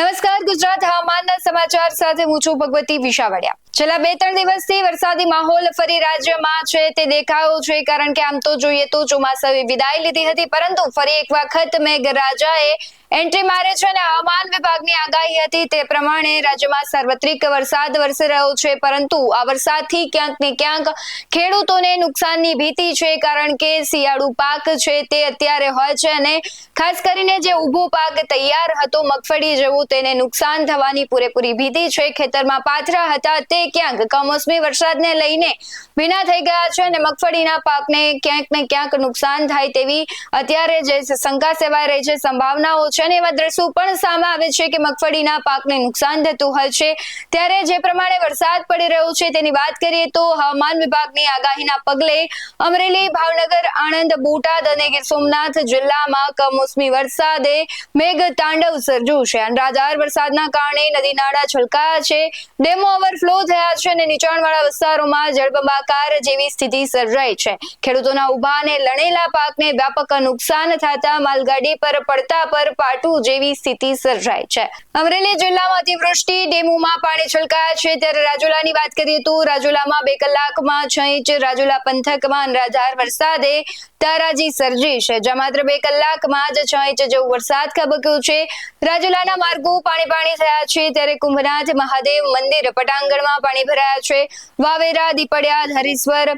નમસ્કાર, ગુજરાત હવામાનના સમાચાર સાથે હું છું ભગવતી વિશાવડિયા. છેલ્લા બે ત્રણ દિવસથી વરસાદી માહોલ ફરી રાજ્યમાં છે, તે દેખાયો છે, કારણ કે આમ તો જોઈએ તો ચોમાસાએ વિદાય લીધી હતી, પરંતુ ફરી એક વખત મેઘરાજાએ એન્ટ્રી મારે છે અને હવામાન વિભાગની આગાહી હતી. તે પ્રમાણે રાજ્યમાં સાર્વત્રિક વરસાદ વરસી રહ્યો છે, પરંતુ આ વરસાદથી ક્યાંક ને ક્યાંક ખેડૂતોને નુકસાનની ભીતિ છે, કારણ કે શિયાળુ પાક છે તે અત્યારે હોય છે અને ખાસ કરીને જે ઊભો પાક તૈયાર હતો, મગફળી જેવું તેને નુકસાન થવાની પૂરેપૂરી ભીતિ છે. ખેતરમાં પાથરા હતા, તે ક્યાંક કમોસમી વરસાદને લઈને ભીના થઈ ગયા છે અને મગફળીના પાકને ક્યાંક ને ક્યાંક નુકસાન થાય તેવી અત્યારે જે શંકા સેવાઈ રહી છે, સંભાવનાઓ છે. દ્રશ્યો પણ આવે છે કે મગફળીના પાકને નુકસાન થતું હોય છે. ત્યારે જે પ્રમાણે વરસાદ પડી રહ્યો છે તેની વાત કરીએ તો હવામાન વિભાગની આગાહીના પગલે અમરેલી, ભાવનગર, આણંદ, બોટાદ અને ગીર સોમનાથ જિલ્લામાં કમોસમી વરસાદે મેઘ તાંડવ સર્જ્યું છે. અનરાધાર વરસાદના કારણે નદી નાળા છલકાયા છે. ડેમો ઓવરફ્લો થયા છે અને નીચાણવાળા વિસ્તારોમાં જળબંબાકાર જેવી સ્થિતિ સર્જાઈ છે. ખેડૂતોના ઊભા અને લણેલા પાકને વ્યાપક નુકસાન થતા માલગાડી પર પડતા પર પાટું જેવી સ્થિતિ સર્જાય છે. અમરેલી જિલ્લામાં અતિવૃષ્ટિ, ડેમોમાં પાણી છલકાયા છે. ત્યારે રાજુલાની વાત કરીએ તો રાજુલામાં બે કલાકમાં છ ઇંચ રાજુલા પંથકમાં અનરાધાર વરસાદે તારાજી સર્જી છે. જ્યાં માત્ર બે કલાકમાં જ છ ઇંચ જેવો વરસાદ ખાબક્યો છે. રાજુલાના માર્ગો પાણી પાણી થયા છે. ત્યારે કુંભનાથ મહાદેવ મંદિર, પટાંગણમાં પાણી ભરાયા છે. વાવેરા, દીપડિયા, હરીશ્વર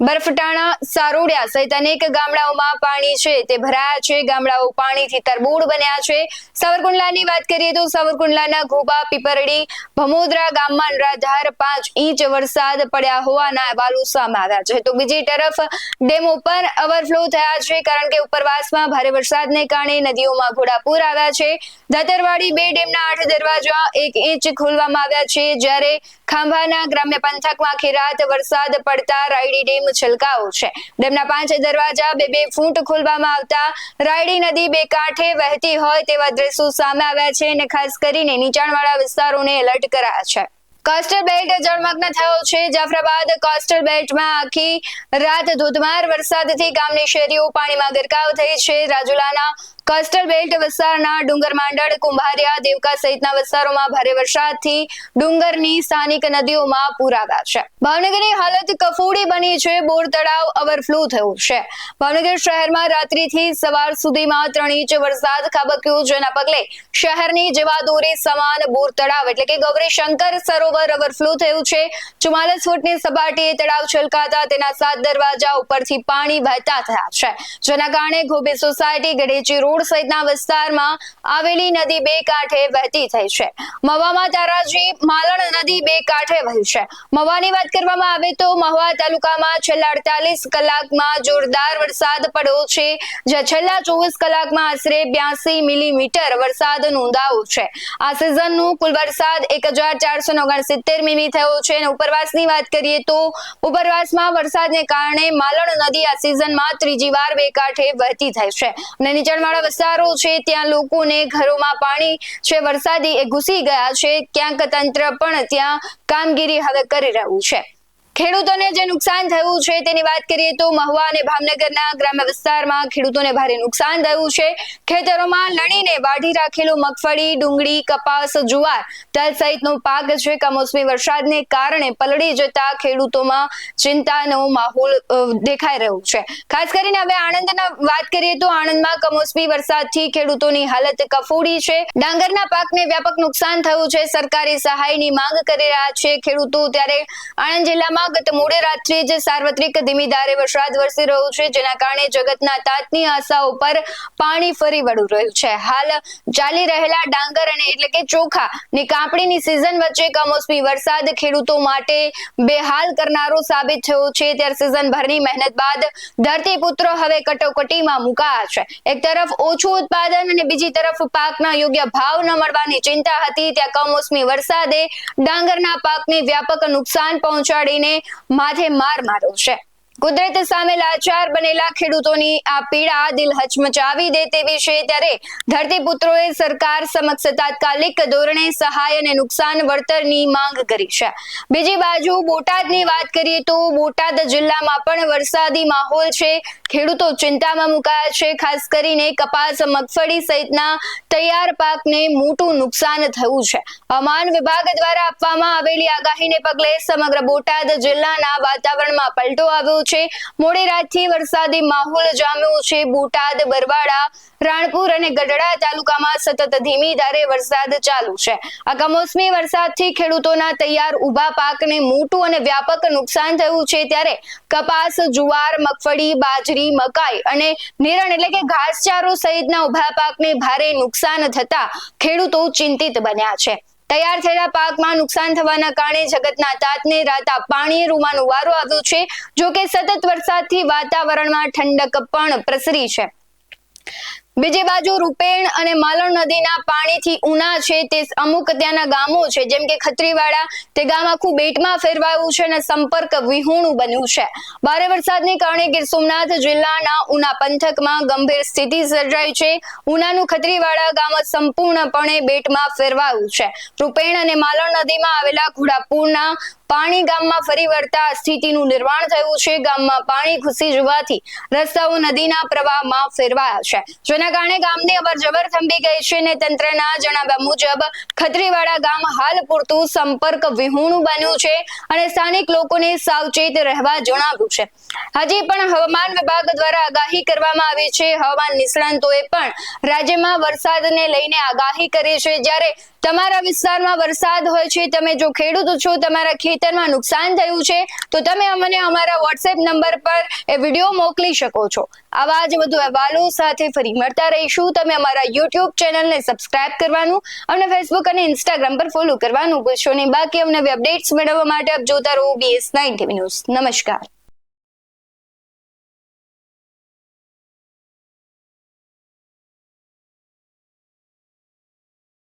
બરફટાણા, સારોડિયા સહિત અનેક ગામડાઓમાં પાણી છે, તે ભરાયા છે. ગામડાઓ પાણીથી તરબૂળ બન્યા છે. સાવરકુંડલાની વાત કરીએ તો સાવરકુંડલાના ઘોબા, પીપરડી, ભમોદરા ગામમાં અનરાધાર પાંચ ઇંચ વરસાદ પડ્યા હોવાના અહેવાલો સામે આવ્યા છે. તો બીજી તરફ ડેમો પર ઓવરફ્લો થયા છે, કારણ કે ઉપરવાસમાં ભારે વરસાદને કારણે નદીઓમાં ઘોડાપૂર આવ્યા છે. દાતરવાડી બે ડેમના આઠ દરવાજા એક ઇંચ ખોલવામાં આવ્યા છે, જ્યારે ખાંભાના ગ્રામ્ય પંથકમાં આખી રાત વરસાદ પડતા રાયડી ડેમ છલકાયો છે. ડેમના પાંચ દરવાજા બે બે ફૂટ ખોલવામાં આવતા રાયડી નદી બે કાંઠે વહેતી હોય તેવા દ્રશ્યો સામે આવ્યા છે અને ખાસ કરીને નીચાણવાળા વિસ્તારોને એલર્ટ કરાયા છે. કોસ્ટલ બેલ્ટ જળમગ્ન થયો છે. જાફરાબાદ કોસ્ટલ બેલ્ટમાં આખી રાત ધોધમાર વરસાદથી ગામની શેરીઓ પાણીમાં ગરકાવ થઈ છે. રાજુલાના કોસ્ટલ બેલ્ટ વિસ્તારના ડુંગર માંડળ, કુંભારિયા, દેવકા સહિતના વિસ્તારોમાં ભારે વરસાદથી ડુંગરની સ્થાનિક નદીઓમાં પૂર આવ્યા છે. ભાવનગરની હાલત કફોડી બની છે. બોર તળાવ ઓવરફ્લો થયું છે. ભાવનગર શહેરમાં રાત્રિથી સવાર સુધીમાં ત્રણ ઇંચ વરસાદ ખાબક્યો. જેના પગલે શહેરની જીવાદોરી સમાન બોર તળાવ એટલે કે ગૌરી શંકર સરોવર ઓવરફ્લો થયું છે, ચુમ્માલીસ ફૂટની સપાટીએ તળાવ છલકાતા તેના સાત દરવાજા ઉપરથી પાણી વહેતા થયા છે. જેના કારણે ગોબી સોસાયટી ગડેચી રોડ સહિતના વિસ્તારમાં આવેલી નદી બે કાંઠે વહેતી થઈ છે. મહવામાં તારાજી માલણ નદી બે કાંઠે વહી છે. મહવાની વાત કરવામાં આવે તો મહવા તાલુકામાં છેલ્લા અડતાલીસ કલાકમાં જોરદાર વરસાદ પડ્યો છે જે છેલ્લા ચોવીસ કલાકમાં આશરે બ્યાસી મિલીમીટર વરસાદ નોંધાયો છે. આ સિઝનનું કુલ વરસાદ એક હજાર ચારસો ઓગણસિત્તેર મીમી થયો છે. અને ઉપરવાસની વાત કરીએ તો ઉપરવાસમાં વરસાદને કારણે માલણ નદી આ સિઝનમાં ત્રીજી વાર બે કાંઠે વહેતી થાય છે. અને નીચાણવાળા વિસ્તારો છે, ત્યાં લોકોને ઘરોમાં પાણી છે, વરસાદી એ ઘૂસી ગયા છે. ક્યાંક તંત્ર પણ ત્યાં કામગીરી હવે કરી રહ્યું છે. ખેડૂતોને જે નુકસાન થયું છે તેની વાત કરીએ તો મહુવા અને ભાવનગરના ગ્રામ્ય વિસ્તારમાં ખેડૂતોને ભારે નુકસાન થયું છે. ખેતરોમાં લણીને વાઢી રાખેલું મગફળી, ડુંગળી, કપાસ, જુવાર, તલ સહિતનો પાક છે. કમોસમી વરસાદને કારણે પલળી જતા ખેડૂતોમાં ચિંતાનો માહોલ દેખાઈ રહ્યો છે. ખાસ કરીને હવે આણંદના વાત કરીએ તો આણંદમાં કમોસમી વરસાદથી ખેડૂતોની હાલત કફોડી છે. ડાંગરના પાકને વ્યાપક નુકસાન થયું છે. સરકારી સહાયની માંગ કરી રહ્યા છે. ખેડૂતો ત્યારે આણંદ જિલ્લામાં ગત મોડે રાત્રે જ સાર્વત્રિક ધીમી વરસાદ વરસી રહ્યો છે, જેના કારણે જગતના તાતની આશાઓ પર પાણી ફરી વળું રહ્યું છે. હાલ ચાલી રહેલા ડાંગર અને એટલે કે ચોખા ની કાપણીની સિઝન વચ્ચે કમોસમી વરસાદ ખેડૂતો માટે બેહાલ કરનારો સાબિત થયો છે. ત્યારે સિઝન ભરની મહેનત બાદ ધરતીપુત્રો હવે કટોકટીમાં મુકાયા છે. એક તરફ ઓછું ઉત્પાદન અને બીજી તરફ પાકના યોગ્ય ભાવ ન મળવાની ચિંતા હતી. ત્યાં કમોસમી વરસાદે ડાંગરના પાકને વ્યાપક નુકસાન પહોંચાડીને માથે માર માર્યો છે. કુદરત સામે લાચાર બનેલા ખેડૂતોની આ પીડા દિલ હચમચાવી દે તેવી છે ત્યારે ધરતીપુત્રોએ સરકાર સમક્ષ તાત્કાલિક ધોરણે સહાય અને નુકસાન વળતરની માંગ કરી છે. બીજી બાજુ બોટાદની વાત કરીએ તો બોટાદ જિલ્લામાં પણ વરસાદી માહોલ છે. ખેડૂતો ચિંતામાં મુકાયા છે. ખાસ કરીને કપાસ, મગફળી સહિતના તૈયાર પાકને મોટું નુકસાન થયું છે. હવામાન વિભાગ દ્વારા આપવામાં આવેલી આગાહીને પગલે સમગ્ર બોટાદ જિલ્લાના વાતાવરણમાં પલટો આવ્યો છે. મોડી રાતથી વરસાદી માહોલ જામ્યો છે. બોટાદ બરવાડા રાણપુર અને ગઢડા તાલુકામાં સતત ધીમી ધારે વરસાદ ચાલુ છે. આ કમોસમી વરસાદથી ખેડૂતોના તૈયાર ઊભા પાકને મોટું અને વ્યાપક નુકસાન થયું છે ત્યારે કપાસ, જુવાર, મગફળી, બાજરી, મકાઈ અને નિરણ એટલે કે ઘાસચારો સહિતના ઊભા પાકને ભારે નુકસાન થતા ખેડૂતો ચિંતિત બન્યા છે. તૈયાર થયેલા પાકમાં નુકસાન થવાના કારણે જગતના તાતને રાતા પાણીએ રૂવાનો વારો આવ્યો છે જો કે સતત વરસાદથી વાતાવરણમાં ઠંડક પણ પ્રસરી છે. બીજી બાજુ રૂપેણ અને માલણ નદીના પાણીથી ઉના છે તે અમુક ત્યાંના ગામો છે. જેમ કે ખત્રીવાડા, તે ગામ આખું બેટમાં ફેરવાયું છે અને સંપર્ક વિહોણું બન્યું છે. ભારે વરસાદને કારણે ગીર સોમનાથ જિલ્લાના ઉના પંથકમાં ગંભીર સ્થિતિ સર્જાઈ છે. ઉનાનું ખત્રીવાડા ગામ સંપૂર્ણપણે બેટમાં ફેરવાયું છે. રૂપેણ અને માલણ નદીમાં આવેલા ઘોડાપુરના પાણી ગામમાં ફરી વળતા સ્થિતિનું નિર્માણ થયું છે. ગામમાં પાણી ઘૂસી જવાથી રસ્તાઓ નદીના પ્રવાહમાં ફેરવાયા છે. જેના કારણે ગામની અવરજવર થંભી ગઈ છે અને તંત્રના જણાવ્યા મુજબ ખત્રીવાડા ગામ હાલ પૂરતું સંપર્ક વિહોણું બન્યું છે અને સ્થાનિક લોકોને સાવચેત રહેવા જણાવ્યું છે. હજી પણ હવામાન વિભાગ દ્વારા આગાહી કરવામાં આવી છે. હવામાન નિષ્ણાંતોએ પણ રાજ્યમાં વરસાદને લઈને આગાહી કરી છે. જ્યારે તમારા વિસ્તારમાં વરસાદ હોય છે, તમે જો ખેડૂત છો, તમારા ખેતરમાં નુકસાન થયું છે, તો તમે અમને અમારા વોટ્સએપ નંબર પર એ વીડિયો મોકલી શકો છો. આવા જ વધુ અહેવાલો સાથે ફરી મળતા રહીશું. તમે અમારા યુટ્યુબ ચેનલને સબસ્ક્રાઇબ કરવાનું અને ફેસબુક અને ઇન્સ્ટાગ્રામ પર ફોલો કરવાનું ભૂલશો નહીં. બાકી અમને અપડેટ્સ મેળવવા માટે આપ જોતા રહો બીએસ નાઇન ટીવી ન્યૂઝ નમસ્કાર.